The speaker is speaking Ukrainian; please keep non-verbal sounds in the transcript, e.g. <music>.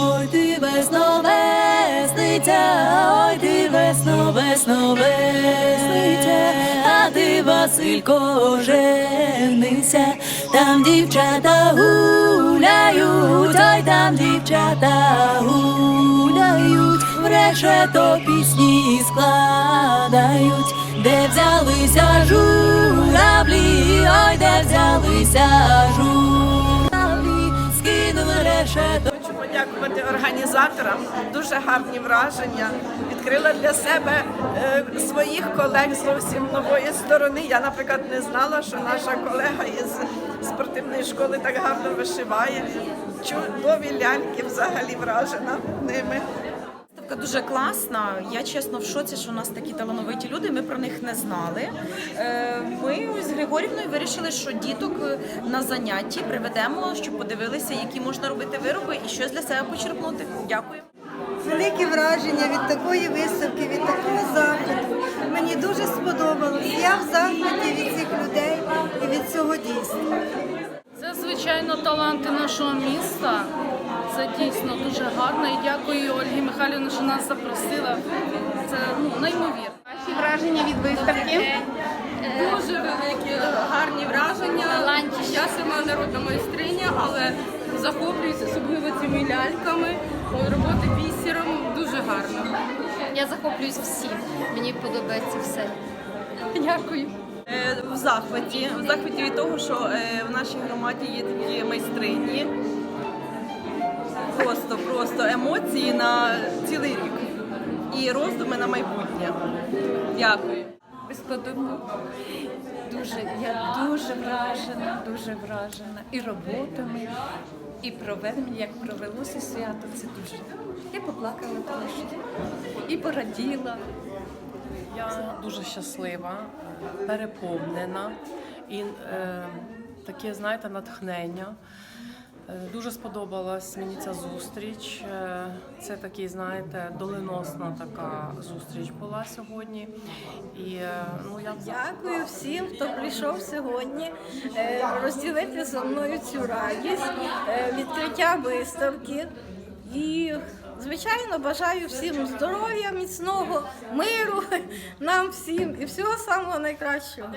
весно, весниця, ой ти весно, весно, весниця, а ти, Василько, женися, там дівчата гуляють, ой там дівчата гуляють, решето пісні складають, де взялися журавлі, ой, де взялися журавлі, скинули решето. Подякувати організаторам. Дуже гарні враження. Відкрила для себе е, своїх колег зовсім нової сторони. Я, наприклад, не знала, що наша колега із спортивної школи так гарно вишиває. Чудові ляльки взагалі вражена ними. Виставка дуже класна. Я чесно в шоці, що у нас такі талановиті люди. Ми про них не знали. Е, Ми з Григорівною вирішили, що діток е, на занятті приведемо, щоб подивилися, які можна робити вироби і щось для себе почерпнути. Дякую. Велике враження від такої виставки, від такого заходу. Мені дуже сподобалось. Я в захваті від цих людей і від цього дійства. Звичайно таланти нашого міста. Це дійсно дуже гарно. І дякую Ольгі Михайлівні, що нас запросила. Це ну неймовірно. Ваші враження від виставки? Дуже великі, гарні враження. Я сама народна майстриня, але захоплююся особливо цими ляльками, роботи бісером. Дуже гарно. Я захоплююсь всім. Мені подобається все. Дякую. Е, В захваті, в захваті від того, що е, в нашій громаді є такі майстрині. Просто, просто емоції на цілий рік і роздуми на майбутнє. Дякую. Безподобно. Дуже, я дуже вражена, дуже вражена і роботами, і проведенням, як провелося свято. Це дуже. Я поплакала трошки і пораділа. Я дуже щаслива, переповнена і е, таке, знаєте, натхнення. Е, Дуже сподобалась мені ця зустріч. Е, Це такий, знаєте, доленосна така зустріч була сьогодні. І е, ну я. Дякую всім, хто прийшов сьогодні розділити зі мною цю радість, відкриття виставки. І, звичайно, бажаю всім здоров'я, міцного, миру, <laughs> нам всім і всього самого найкращого.